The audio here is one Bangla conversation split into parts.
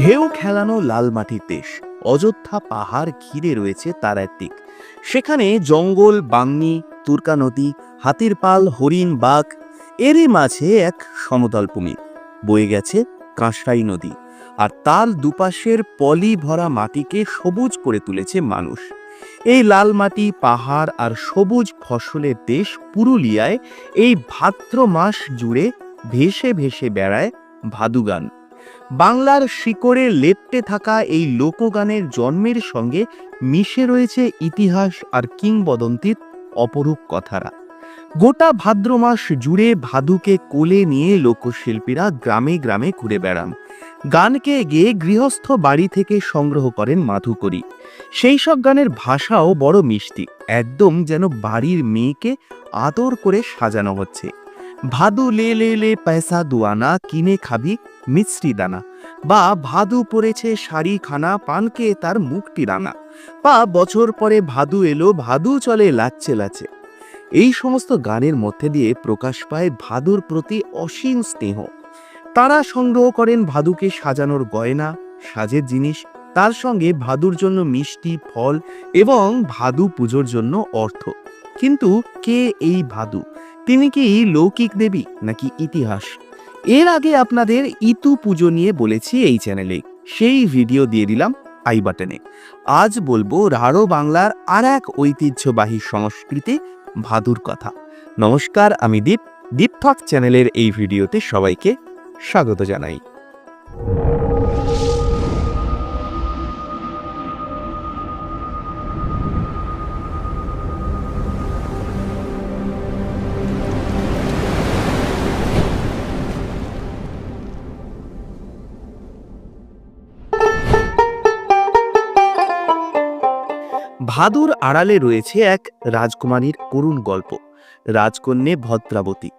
ঢেউ খেলানো লাল মাটির দেশ। অযোধ্যা পাহাড় ঘিরে রয়েছে তার দিক সেখানে জঙ্গল বাংনি তুর্কা নদী, হাতির পাল, হরিণ, বাঘ, এরই মাঝে এক সমতল ভূমি। বয়ে গেছে কাঁসাই নদী। আর তার দুপাশের পলি ভরা মাটিকে সবুজ করে তুলেছে মানুষ। এই লাল মাটি, পাহাড় আর সবুজ ফসলের দেশ পুরুলিয়ায় এই ভাদ্র মাস জুড়ে ভেসে ভেসে বেড়ায় ভাদু গান বাংলার শিকড়ে লেপ্টে থাকা এই লোকগানের জন্মের সঙ্গে মিশে রয়েছে ইতিহাস আর কিংবদন্তির অপরূপ কথারা। গোটা ভাদ্র মাস জুড়ে ভাদুকে কোলে নিয়ে লোকশিল্পীরা গ্রামে গ্রামে ঘুরে বেড়ান। গানকে গিয়ে গৃহস্থ বাড়ি থেকে সংগ্রহ করেন মাধুকরী। সেই সব গানের ভাষাও বড় মিষ্টি, একদম যেন বাড়ির মেয়েকে আদর করে সাজানো হচ্ছে। ভাদু লে লে লে, পয়সা দুয়ানা, কিনে খাবি মিশ্রি দানা। বা ভাদু পরেছে শাড়ি খানা পানকে তার মুখটি রানা বা বছর পরে ভাদু এলো, ভাদু চলে লাচ্ছে লাচ্ছে। এই সমস্ত গানের মধ্যে দিয়ে প্রকাশ পায় ভাদুর প্রতি অসীম স্নেহ। তারা সংগ্রহ করেন ভাদুকে সাজানোর গয়না, সাজের জিনিস, তার সঙ্গে ভাদুর জন্য মিষ্টি, ফল এবং ভাদু পুজোর জন্য অর্থ। কিন্তু কে এই ভাদু? তিনি কি লৌকিক দেবী নাকি ইতিহাস? এর আগে আপনাদের ইতু পুজো নিয়ে বলেছি এই চ্যানেলে সেই ভিডিও দিয়ে দিলাম আই বাটনে আজ বলব রাঢ় বাংলার আর এক ঐতিহ্যবাহী সংস্কৃতি, ভাদুর কথা। নমস্কার, আমি দীপ। দীপথক চ্যানেলের এই ভিডিওতে সবাইকে স্বাগত জানাই। ভাদুর আড়ালে রয়েছে এক রাজকুমারীর করুণ গল্প, রাজকন্যে ভদ্রাবতী।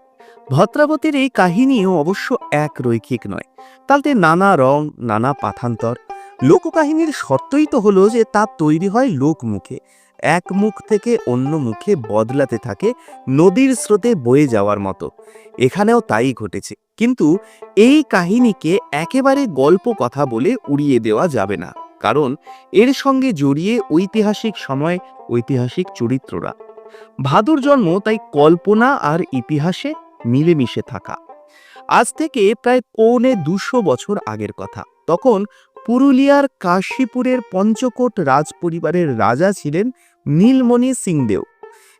ভদ্রাবতীর এই কাহিনীও অবশ্য এক রৈখিক নয়। তাতে নানা রং, নানা পাঠান্তর। লোককাহিনীর শর্তই তো হলো যে তা তৈরি হয় লোকমুখে। এক মুখ থেকে অন্য মুখে বদলাতে থাকে নদীর স্রোতে বয়ে যাওয়ার মতো। এখানেও তাই ঘটেছে। কিন্তু এই কাহিনীকে একেবারে গল্প কথা বলে উড়িয়ে দেওয়া যাবে না। কারণ এর সঙ্গে জড়িয়ে ঐতিহাসিক সময়, ঐতিহাসিক চরিত্ররা। ভাদুর জন্ম তাই কল্পনা আর ইতিহাসে মিলেমিশে থাকা। আজ থেকে প্রায় পৌনে দুশো বছর আগের কথা। তখন পুরুলিয়ার কাশীপুরের পঞ্চকোট রাজ পরিবারের রাজা ছিলেন নীলমণি সিংদেও।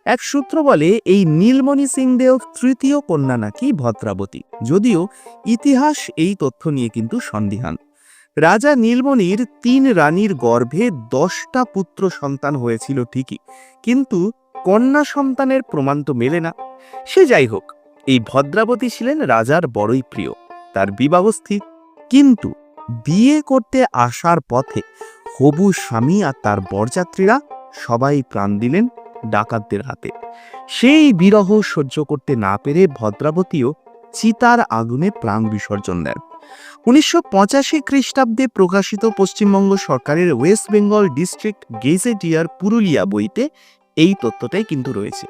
এক সূত্র বলে এই নীলমণি সিংদেও তৃতীয় কন্যা নাকি ভদ্রাবতী। যদিও ইতিহাস এই তথ্য নিয়ে কিন্তু সন্দিহান। রাজা নীলমণির তিন রানীর গর্ভে দশটা পুত্র সন্তান হয়েছিল ঠিকই, কিন্তু কন্যা সন্তানের প্রমাণ তো মেলে না। সে যাই হোক, এই ভদ্রাবতী ছিলেন রাজার বড়ই প্রিয়, তার বিবাহ স্থির। কিন্তু বিয়ে করতে আসার পথে হবু স্বামী আর তার বরযাত্রীরা সবাই প্রাণ দিলেন ডাকাতদের হাতে। সেই বিরহ সহ্য করতে না পেরে ভদ্রাবতীও চিতার আগুনে প্রাণ বিসর্জন দেন। উনিশশো পঁচাশি খ্রিস্টাব্দে প্রকাশিত পশ্চিমবঙ্গ সরকারের West Bengal district gazetteer Purulia বইতে এই তথ্যটাই কিন্তু রয়েছে।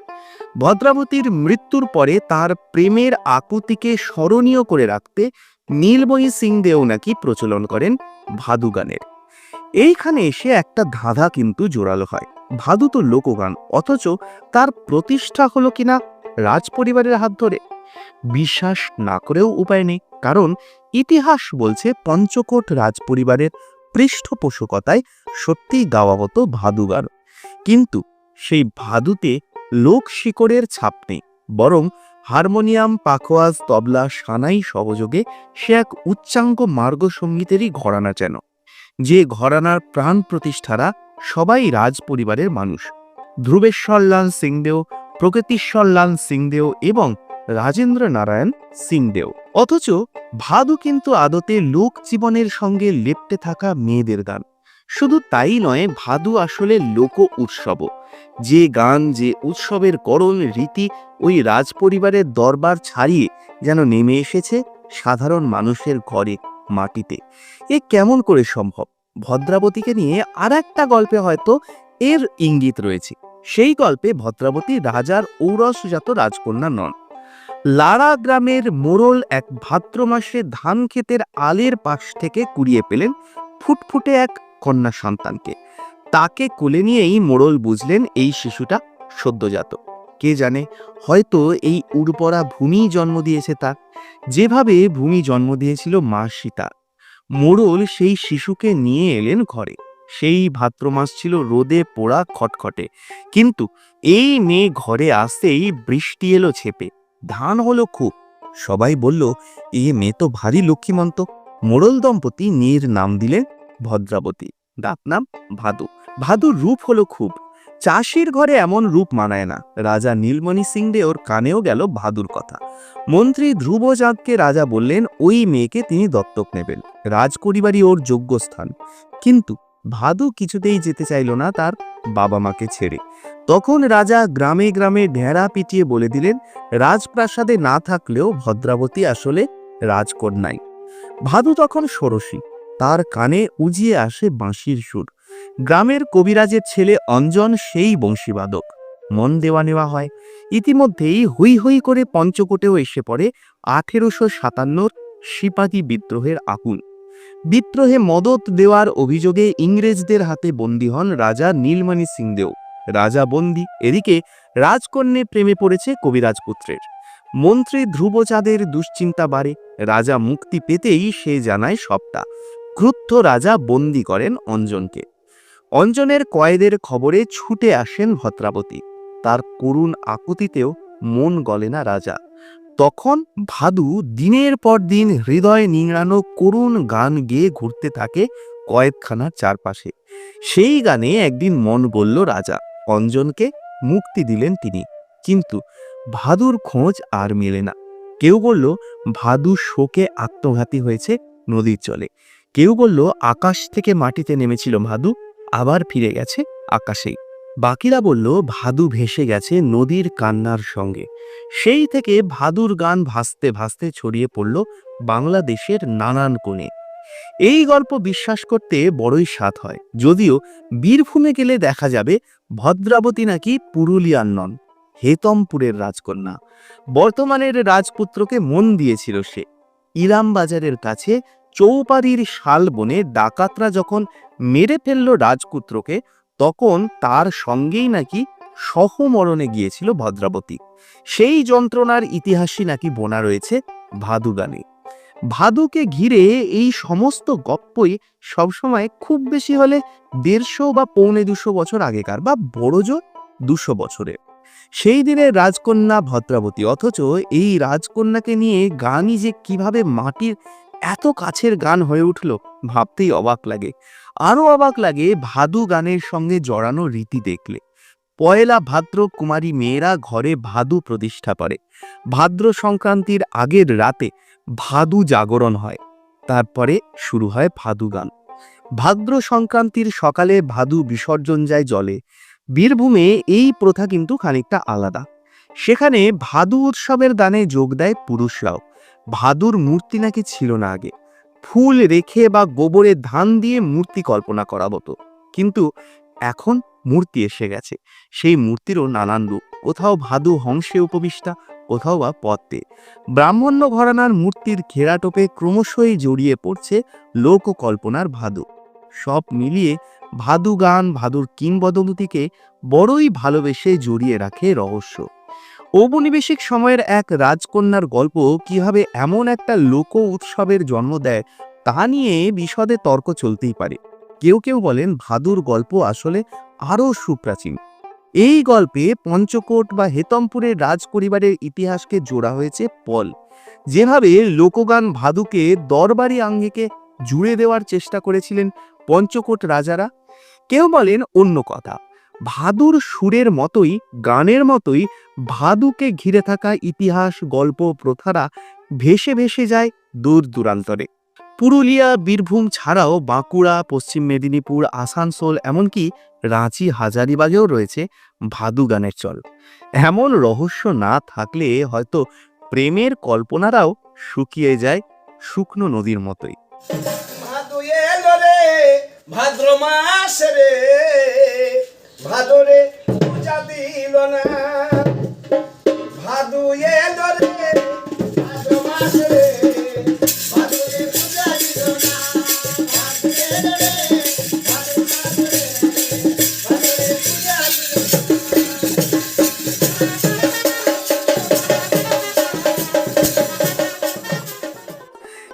ভদ্রাবতীর মৃত্যুর পরে তার প্রেমের আকুতিকে স্মরণীয় করে রাখতে নীলময়ী সিং দেও নাকি প্রচলন করেন ভাদু গানের। এইখানে এসে একটা ধাঁধা কিন্তু জোরালো হয়। ভাদু তো লোকগান, অথচ তার প্রতিষ্ঠা হলো কিনা রাজ পরিবারের হাত ধরে। বিশ্বাস না করেও উপায় নেই, কারণ ইতিহাস বলছে পঞ্চকোট রাজপরিবারের পৃষ্ঠপোষকতায় সত্যিই গাওয়া হতো কিন্তু সেই ভাদুতে লোক শিকড়ের ছাপ নেই, বরং হারমোনিয়াম, পাখোয়াজ, তবলা, সানাই সহযোগে সে এক উচ্চাঙ্গ মার্গ সঙ্গীতেরই ঘরানা যেন, যে ঘরানার প্রাণ প্রতিষ্ঠারা সবাই রাজ পরিবারের মানুষ ধ্রুবেশ্বরলাল সিংদেও প্রগতিশ্বরলাল সিংদেও এবং রাজেন্দ্র নারায়ণ সিংদেও। অথচ ভাদু কিন্তু আদতে লোক জীবনের সঙ্গে লেপ্টে থাকা মেয়েদের গান। শুধু তাই নয়, ভাদু আসলে লোক উৎসবও যে গান, যে উৎসবের করণ রীতি ওই রাজপরিবারের দরবার ছাড়িয়ে যেন নেমে এসেছে সাধারণ মানুষের ঘরে, মাটিতে। এ কেমন করে সম্ভব? ভদ্রাবতীকে নিয়ে আর একটা গল্পে হয়তো এর ইঙ্গিত রয়েছে। সেই গল্পে ভদ্রাবতী রাজার ঔরসজাত রাজকন্যা নন। লারা গ্রামের মোড়ল এক ভাদ্র মাসে ধান ক্ষেতের আলের পাশ থেকে কুড়িয়ে পেলেন ফুটফুটে এক কন্যা সন্তানকে। তাকে কোলে নিয়েই মোড়ল বুঝলেন এই শিশুটা সদ্যজাত কে জানে, হয়তো এই উর্বরা ভূমি জন্ম দিয়েছে তার। যেভাবে ভূমি জন্ম দিয়েছিল মা সীতা। মোড়ল সেই শিশুকে নিয়ে এলেন ঘরে। সেই ভাদ্র মাস ছিল রোদে পোড়া খটখটে। কিন্তু এই মেয়ে ঘরে আসতেই বৃষ্টি এলো ছেপে। ধান হলো খুব। সবাই বলল, এ মেয়ে তো ভারী লক্ষ্মীমন্ত। মোড়ল দম্পতি মেয়ের নাম দিলেন ভদ্রাবতী। ডাক নাম ভাদু। ভাদুর রূপ হলো খুব। চাষির ঘরে এমন রূপ মানায় না। রাজা নীলমণি সিং দে ওর কানেও গেল ভাদুর কথা। মন্ত্রী ধ্রুবচাঁদকে রাজা বললেন, ওই মেয়েকে তিনি দত্তক নেবেন। রাজ রাজপরিবারই ওর যোগ্য স্থান কিন্তু ভাদু কিছুতেই যেতে চাইল না তার বাবা মাকে ছেড়ে। তখন রাজা গ্রামে গ্রামে ঢেঁড়া পিটিয়ে বলে দিলেন, রাজপ্রাসাদে না থাকলেও ভদ্রাবতী আসলে রাজকন্যাই। ভাদু তখন ষোড়শী, তার কানে উজিয়ে আসে বাঁশির সুর। গ্রামের কবিরাজের ছেলে অঞ্জন সেই বংশীবাদক। মন দেওয়া নেওয়া হয়। ইতিমধ্যেই হুই হুই করে পঞ্চকোটেও এসে পড়ে আঠেরোশো সাতান্নর সিপাহী বিদ্রোহের আগুন। বিদ্রোহে মদত দেওয়ার অভিযোগে ইংরেজদের হাতে বন্দী হন রাজা নীলমণি সিংদেও। রাজা বন্দী এদিকে রাজকন্যে প্রেমে পড়েছে কবিরাজ পুত্রের। মন্ত্রী ধ্রুবচাঁদের দুশ্চিন্তা বাড়ে, রাজা মুক্তি পেতেই সে জানায় সবটা। ক্রুদ্ধ রাজা বন্দি করেন অঞ্জনকে। অঞ্জনের কয়েদের খবরে ছুটে আসেন ভদ্রাবতী। তার করুণ আকুতিতেও মন গলে না রাজা। তখন ভাদু দিনের পর দিন হৃদয় নিংড়ানো করুণ গান গেয়ে ঘুরতে থাকে কয়েদখানার চারপাশে। সেই গানে একদিন মন বলল রাজা, অঞ্জনকে মুক্তি দিলেন তিনি। কিন্তু ভাদুর খোঁজ আর মেলে না। কেউ বলল, ভাদু শোকে আত্মঘাতী হয়েছে নদীর জলে। কেউ বলল, আকাশ থেকে মাটিতে নেমেছিল ভাদু, আবার ফিরে গেছে আকাশেই। বাকিরা বলল, ভাদু ভেসে গেছে নদীর কান্নার সঙ্গে। সেই থেকে ভাদুর গান ভাসতে ভাসতে ছড়িয়ে পড়ল বাংলাদেশের নানান কোণে। এই গল্প বিশ্বাস করতে বড়ই স্বাদ হয়। যদিও বীরভূমে গেলে দেখা যাবে ভদ্রাবতী নাকি পুরুলিয়ার নন, হেতমপুরের রাজকন্যা। বর্তমানের রাজপুত্রকে মন দিয়েছিল সে। ইলাম বাজারের কাছে চৌপাড়ির শাল বনে ডাকাতরা যখন মেরে ফেলল রাজপুত্রকে, তখন তার সঙ্গেই নাকি সহমরণে গিয়েছিল ভদ্রাবতী। সেই যন্ত্রণার ইতিহাসই নাকি বোনা রয়েছে ভাদু গানে ভাদুকে ঘিরে এই সমস্ত গপ্পই সবসময় খুব বেশি হলে দেড়শো বা পৌনে দুশো বছর আগেকার বা বড় জোর দুশো বছরের। সেই দিনের রাজকন্যা ভদ্রাবতী, অথচ এই রাজকন্যাকে নিয়ে গানই যে কীভাবে মাটির এত কাছের গান হয়ে উঠল ভাবতেই অবাক লাগে। আরও অবাক লাগে ভাদু গানের সঙ্গে জড়ানো রীতি দেখলে। পয়লা ভাদ্র কুমারী মেয়েরা ঘরে ভাদু প্রতিষ্ঠা করে। ভাদ্র সংক্রান্তির আগের রাতে ভাদু জাগরণ হয়। তারপরে শুরু হয় ভাদু গান। ভাদ্র সংক্রান্তির সকালে ভাদু বিসর্জন যায় জলে। বীরভূমে এই প্রথা কিন্তু খানিকটা আলাদা। সেখানে ভাদু উৎসবের দানে যোগ দেয় পুরুষরাও। ভাদুর মূর্তি নাকি ছিল না আগে। ফুল রেখে বা গোবরে ধান দিয়ে মূর্তি কল্পনা করা হতো। কিন্তু এখন মূর্তি এসে গেছে। সেই মূর্তিরও নানান রূপ। কোথাও ভাদু হংসে উপবিষ্টা, কোথাও বা পদ্মে। ব্রাহ্মণ্য ঘরানার মূর্তির ঘেরাটোপে ক্রমশই জড়িয়ে পড়ছে লোককল্পনার ভাদু। সব মিলিয়ে ভাদু গান, ভাদুর কিংবদন্তিকে বড়ই ভালোবেসে জড়িয়ে রাখে রহস্য। ঔপনিবেশিক সময়ের এক রাজকন্যার গল্প কীভাবে এমন একটা লোক উৎসবের জন্ম দেয়, তা নিয়ে বিশদে তর্ক চলতেই পারে। কেউ কেউ বলেন, ভাদুর গল্প আসলে আরও সুপ্রাচীন। এই গল্পে পঞ্চকোট বা হেতমপুরের রাজ পরিবারের ইতিহাসকে জোড়া হয়েছে পল। যেভাবে লোকগান ভাদুকে দরবারি আঙ্গিকে জুড়ে দেওয়ার চেষ্টা করেছিলেন পঞ্চকোট রাজারা, কেউ বলেন অন্য কথা। ভাদুর সুরের মতোই, গানের মতোই ভাদুকে ঘিরে থাকা ইতিহাস, গল্প প্রথারা ভেসে ভেসে যায় দূর দূরান্তরে। পুরুলিয়া, বীরভূম ছাড়াও বাঁকুড়া, পশ্চিম মেদিনীপুর, আসানসোল, এমনকি রাঁচি, হাজারিবাগেও রয়েছে ভাদু গানের চল। এমন রহস্য না থাকলে হয়তো প্রেমের কল্পনারাও শুকিয়ে যায় শুকনো নদীর মতোই। ভাদু ভাদ্র মাস রে, ভাদরে পূজা দিল না।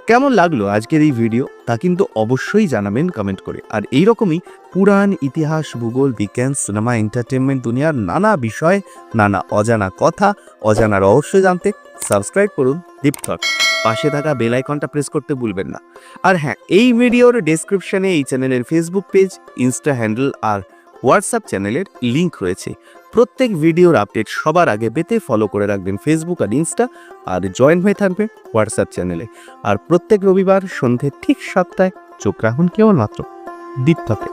কেমন লাগল আজকের এই ভিডিও তা কিন্তু অবশ্যই জানাবেন কমেন্ট করে। আর এই রকমই পুরাণ, ইতিহাস, ভূগোল, বিজ্ঞান সিনেমা এন্টারটেনমেন্ট দুনিয়ার নানা বিষয়, নানা অজানা কথা, অজানা রহস্য জানতে সাবস্ক্রাইব করুন দীপথক পাশে থাকা বেল আইকনটা প্রেস করতে ভুলবেন না। আর হ্যাঁ এই ভিডিওর ডেসক্রিপশনে এই চ্যানেলের ফেসবুক পেজ ইনস্টা হ্যান্ডেল আর হোয়াটসঅ্যাপ চ্যানেলের লিংক রয়েছে। প্রত্যেক ভিডিওর আপডেট সবার আগে পেতে ফলো করে রাখবেন ফেসবুক আর ইনস্টা আর জয়েন হয়ে থাকবে হোয়াটসঅ্যাপ চ্যানেলে আর প্রত্যেক রবিবার সন্ধ্যে ঠিক সপ্তাহে চোখ রাখুন কেবলমাত্র দীপ থাকে